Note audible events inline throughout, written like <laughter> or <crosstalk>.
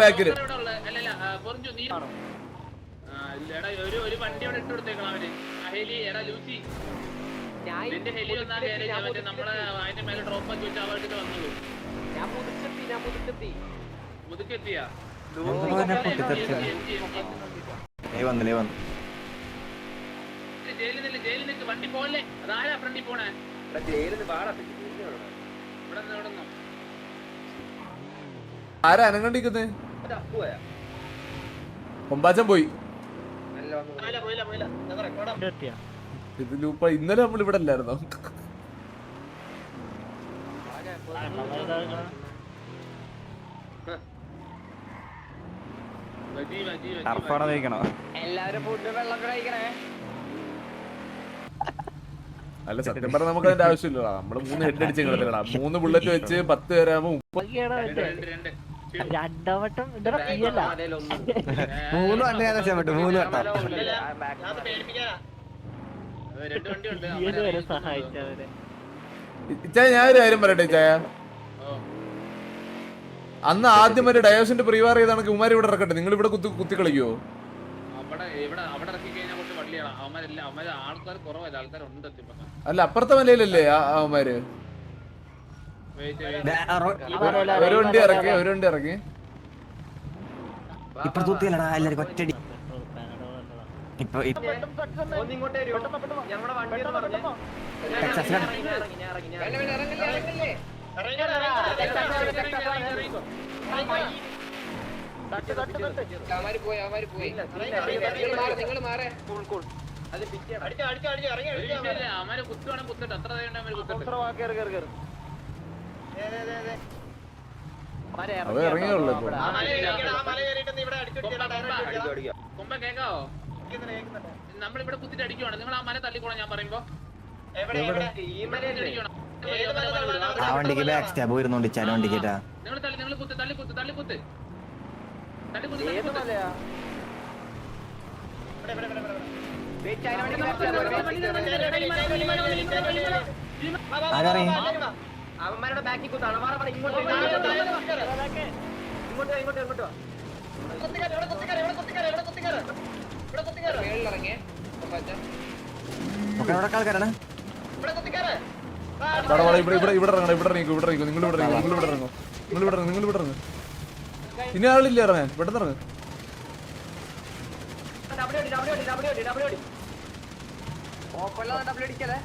ബാക്കിൽ. ഇവിടെ ആ, ഒരു ഒരു വണ്ടി പോലെ അതാരാ ഫ്രണ്ടിൽ പോണേ? ഇവിടെ നിന്ന് ഇവിടെ നിന്ന്? ആരാ? അനങ്ങണ്ടിരിക്കുന്നത് കൊമ്പാച്ചൻ പോയി. ഇതിലിപ്പ ഇന്നലെ നമ്മൾ ഇവിടെ അല്ലായിരുന്നോ? ടർഫാണോ കഴിക്കണോ എല്ലാവരും ഫുഡ് വെള്ളം കഴിക്കണേ. അല്ല സത്യം പറഞ്ഞാൽ നമുക്ക് അതിന്റെ ആവശ്യമില്ല നമ്മൾ മൂന്ന് ഹെഡ് അടിച്ച് കിടത്തില്ലടാ. മൂന്ന് ബുള്ളറ്റ് വെച്ച് പത്ത് പേരാകുമ്പോ രണ്ട്. <laughs> രണ്ട് തീയല്ല മൂന്ന് ഞാൻ രക്ഷപ്പെട്ടു മൂന്ന് വട്ടം അത് രണ്ട് വണ്ടി ഉണ്ട് തീയൽ വരെ സഹായിച്ചവരെ. ഞാൻ ഒരു കാര്യം പറയട്ടെ ചായ അന്ന് ആദ്യം ഒരു ഡയോസിന്റെ പ്രീവാർ ചെയ്താണ് കുമാരി ഇവിടെ ഇറക്കട്ടെ. നിങ്ങൾ ഇവിടെ കുത്തി കുത്തി കളിക്കോ? അല്ല അപ്പുറത്തെ മലയിലല്ലേ ആ അവന്മാര്? ഒരു വണ്ടി ഇറക്കി ഒരു വണ്ടി ഇറക്കി. ഇപ്പൊ തൂത്തിയല്ലടാ എല്ലാരും ഒറ്റടി ഇപ്പൊ എന്ന് പറഞ്ഞേ ടെക്സാസിലാണ്. ഞാൻ ഇറങ്ങി വിഷയമില്ല അവന്മാര് കുത്തുവാണെങ്കിൽ കുത്തട്ടെ. അത്ര കുത്തട്ടെ. അവ ഇറങ്ങിയുള്ളൂ നമ്മളിവിടെ കുത്തിട്ട് അടിക്കുവാണ്. നിങ്ങൾ ആ മല തള്ളിക്കോളാം ഞാൻ പറയുമ്പോ. ആ വണ്ടിക്ക് ബാക്ക് സ്റ്റാബ് വരുന്നുണ്ട് ഇച്ചാൻ വണ്ടിക്കേറ്റാ നിങ്ങൾ തള്ളി നിങ്ങൾ കുത്ത് തള്ളി കുത്ത് തള്ളി കുത്ത്. തള്ളി കുത്ത് തള്ളി കുത്ത്. ആരറിയും അവന്മാരുടെ ബാക്കി കുത്താണ് മാറ പറ ഇങ്ങോട്ട് വാ, ഇങ്ങോട്ട് വാ, ഇങ്ങോട്ട് വാ, ഇങ്ങോട്ട് ഇവിടെ ഇവിടെ ഇവിടെ ഇവിടെ ഇറങ്ങണം ഇവിടെ ഇറങ്ങിക്കോ ഇവിടെ ഇറങ്ങിക്കോ. നിങ്ങൾ ഇവിടെ ഇറങ്ങോ നിങ്ങൾ ഇവിടെ ഇറങ്ങോ. നിങ്ങൾ ഇവിടെ ഇറങ്ങും നിങ്ങൾ ഇവിടെ ഇറങ്ങും. ഇനി ആളില്ല ഇറങ്ങാൻ പെട്ടെന്ന് ഇറങ്ങും. ഡബിൾ അടി, ഡബിൾ അടി, ഡബിൾ അടി, ഡബിൾ അടി. ഓപ്പണിലാണ് double അടിക്കലേ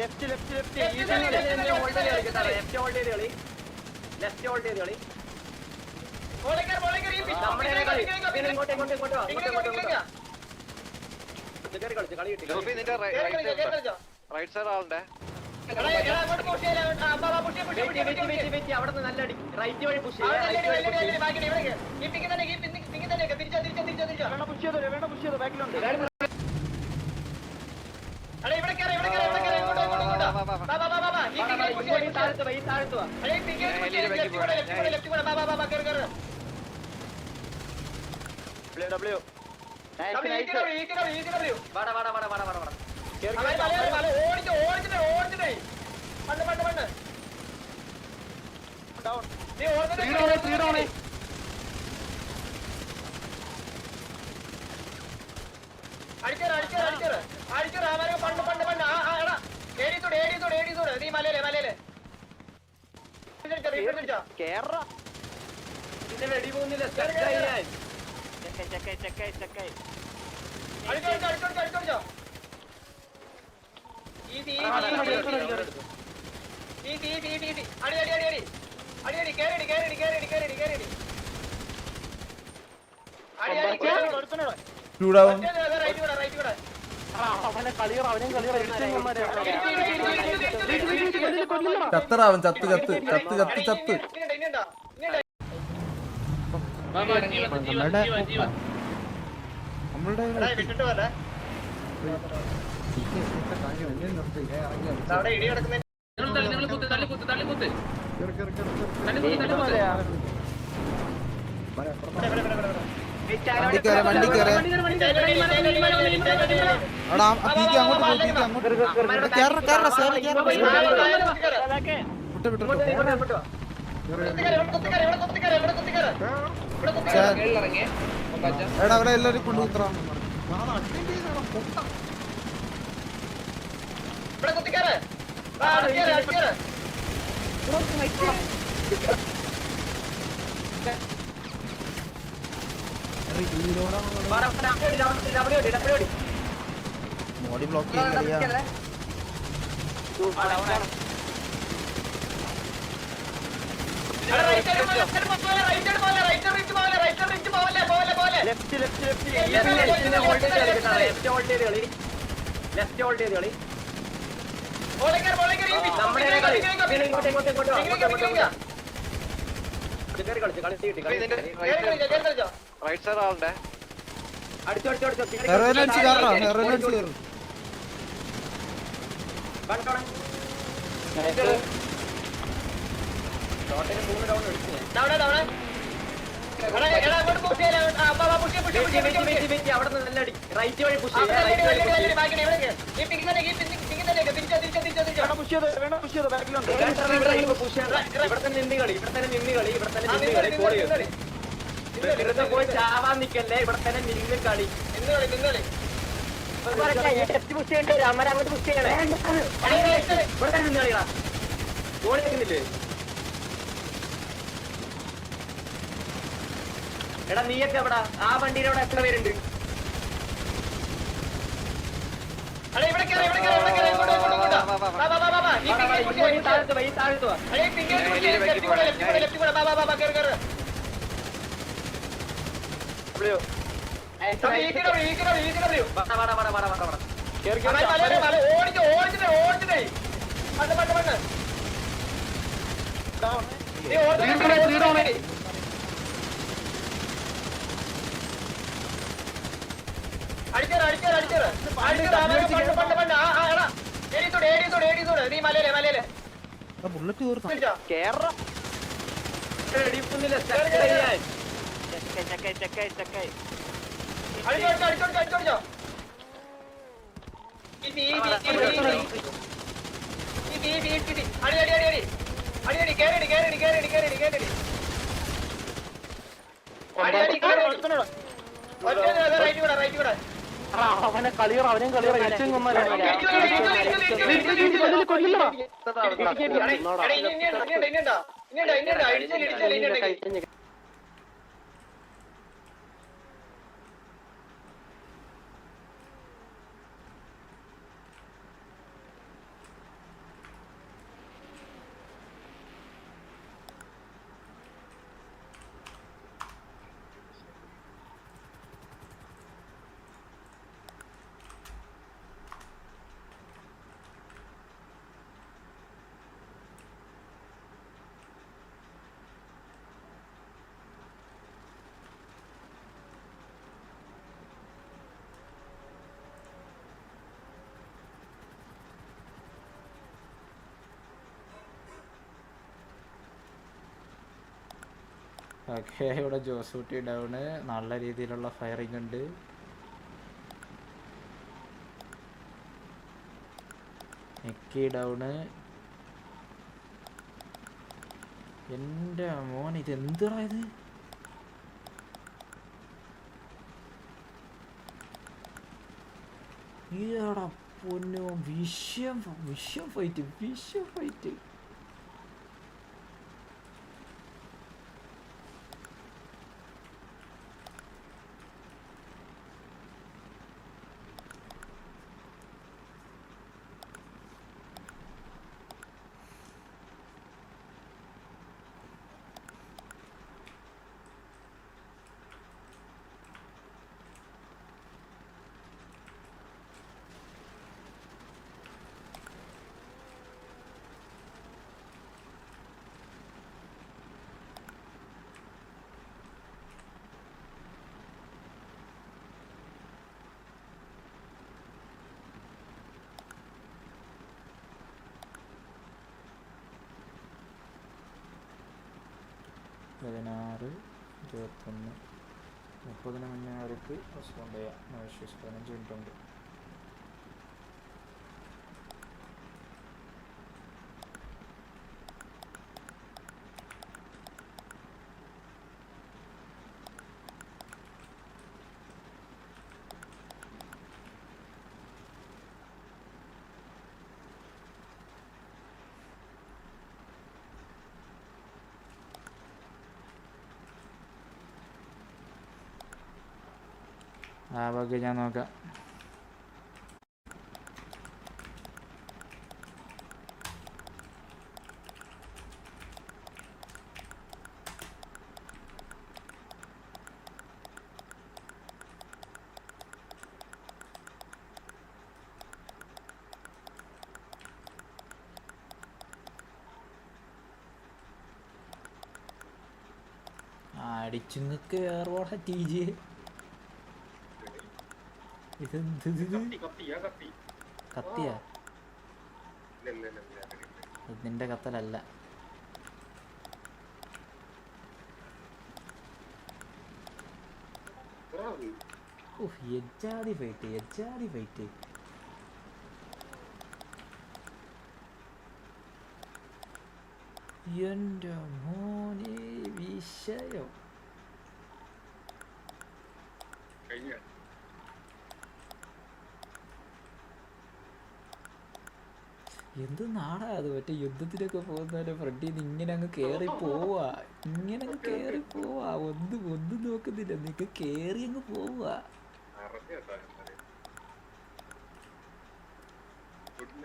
left left left left hold. Right side നല്ല അടി റൈറ്റ് വഴി പുഷ് ചെയ്യാം റൈറ്റ് വഴി പുഷ് ചെയ്യാം വേണ്ട പുഷ് ചെയ്തോ വേണ്ട പുഷ് ചെയ്തോ ബാക്കിലുണ്ട് ഈ താഴത്ത് വാ ഈ താഴത്ത് വാ ഡബ്ല്യു ഡബ്ല്യു വാടാ വാടാ വാടാ വാടാ വാടാ വാടാ കേറി കേറി ഡൗൺ അടിച്ചേറ് അടിച്ചേറ് അടിച്ചേറ് അടിച്ചേറ് അവരെ പണ്ട് പണ്ട് പണ്ട് ആ ആ എടാ ഏടിത്തോട് ഏടിത്തോട് ഏടിത്തോട് നീ മലയിലെ മലയിലെ കേറ. ഇതിന്റെ വെടി പോകുന്നില്ല. സ്റ്റക്കായി ഞാൻ ചെക്കായി ചെക്കായി ചെക്കായി ചെക്കായി ചൂടാവും റൈറ്റ് കൂടെ റൈറ്റ് കൂടെ. ചത്തറാവൻ ചത്ത് ചത്ത് ചത്ത് ചത്ത് ചത്ത്. നമ്മളുടെ എടാ വണ്ടി കയറ വണ്ടി കയറി. ആ പീക്ക് അങ്ങോട്ട് പോ പീക്ക് അങ്ങോട്ട് പോ. കേറ കേറ സേവ കേറ വിട്ടു വിട്ടു. എടാ അവിടെ എല്ലാരും കൊണ്ടുകുത്തറാ ഇവിടെ കുത്തിക്കാറ് അടിക്കേറ്, അടിക്കേറ്. വാടാ, വാടാ, ഡബ്ല്യു അടി, ഡബ്ല്യു അടി, ഡബ്ല്യു അടി. ബോഡി ബ്ലോക്ക് ചെയ്യാൻ. ലെഫ്റ്റ് ലെഫ്റ്റ് ലെഫ്റ്റ് കേട്ടോ ലെഫ്റ്റ് ഹോൾഡ് ചെയ്ത് കളി ലെഫ്റ്റ് ഹോൾഡ് ചെയ്ത് കളി. ഇങ്ങോട്ട് കളി. ഇങ്ങോട്ട് ഇങ്ങനെ ഇങ്ങോട്ട് ഇങ്ങോട്ട് ഇങ്ങോട്ട് ഇങ്ങോട്ട് ഇങ്ങോട്ട് ഇങ്ങോട്ട്. ഇങ്ങോട്ട്. കയറി കിട്ടി കളി കേറ് കളിച്ചോ, കേറ് കളിച്ചോ. റൈറ്റ് സൈഡ് ആളുടെ അടിച്ചു അടിച്ചു അടിച്ചു. കേറി, ഹെറോയിൻ കേറി, അടിച്ച് കേറി, കയറാ. ഇവിടെ തന്നെ നിന്ന് കളി ഇവിടെ തന്നെ നിന്ന് കളി ഇവിടെ തന്നെ നിന്ന് നിന്ന് കളി കളി, കോളി നിന്ന് കളി. വെറുതെ പോയി ചാവാൻ നിക്കല്ലേ? ഇവിടെ തന്നെ നിന്ന് കളി. നിന്ന് കളി, നിന്ന് കളി. അങ്ങോട്ട് പുഷ് ചെയ്യണേ. ഇവിടെ തന്നെ നിന്ന് കളിടാ ഗോളി വെക്കുന്നില്ലേ എടാ നീയൊക്കെ എവിടാ? ആ വണ്ടിയുടെ അവിടെ എത്ര പേരുണ്ട്? ഇവിടെ കേറ്, കേറ്, കേറ്, കേറ്, കേറ്. മണ്ണ്. നീ പണ്ട്, പണ്ട്. ആ, ആ, എടാ. മലയിലെ, മലയിലെ. ബുള്ളറ്റ് തീർന്നു പിടിച്ചോ. അവനെ കളിയറ അവനെയും കളിയറ ഇച്ചും കൊന്നല്ലേ ഇടിച്ചു, ഇടിച്ചു, ഇടിച്ചു, ഇടിച്ചു, ഇടിച്ചു, ഇടിച്ചു. എടാ, എടാ, ഇനി, ഇനി ഉണ്ടോ, ഇനി ഉണ്ടോ, ഇനി ഉണ്ടോ? ഇനി ഉണ്ടോ, ഇനി ഉണ്ടോ? ഇടിച്ചില്ല, ഇടിച്ചില്ല, ഇനി ഉണ്ടെങ്കിൽ. ഓക്കെ ഇവിടെ ജോസൂട്ടി ഡൗണ്. നല്ല രീതിയിലുള്ള ഫയറിംഗ് ഉണ്ട്. നിക്കി ഡൗണ്. എന്റെ മോൻ ഇത് എന്തായത് ഇത്? ഈടാ പൊന്നോ വിഷയം വിഷയം ഫൈറ്റ് വിഷയം ഫൈറ്റ്. പതിനാറ് ഇരുപത്തൊന്ന് മുപ്പതിന് മുന്നേ അവർക്ക് റെസ്പോണ്ട് ചെയ്യാം പതിനഞ്ച് മിനിറ്റ് ഉണ്ട്. ആ ബാക്കി ഞാൻ നോക്കാം. അടിച്ചുങ്ങക്ക് വേറെ ടി ജി ഇത്? കത്തിയാ? നിന്റെ കത്തലല്ല ഉഫ്, എജ്ജാതി ഫൈറ്റ് ഫൈറ്റ് എന്റെ മോനെ വിഷയം. എന്ത് നാടാ അത്? മറ്റേ യുദ്ധത്തിനൊക്കെ പോകുന്നവരെ ഫ്രണ്ടിൽ നിന്ന് ഇങ്ങനെ അങ്ങ് കേറി പോവാ. ഇങ്ങനെ അങ്ങ് കേറി പോവാ. ഒന്നും ഒന്നും നോക്കുന്നില്ല. നിങ്ങക്ക് കേറി അങ്ങ് പോവാ. ഗുഡ്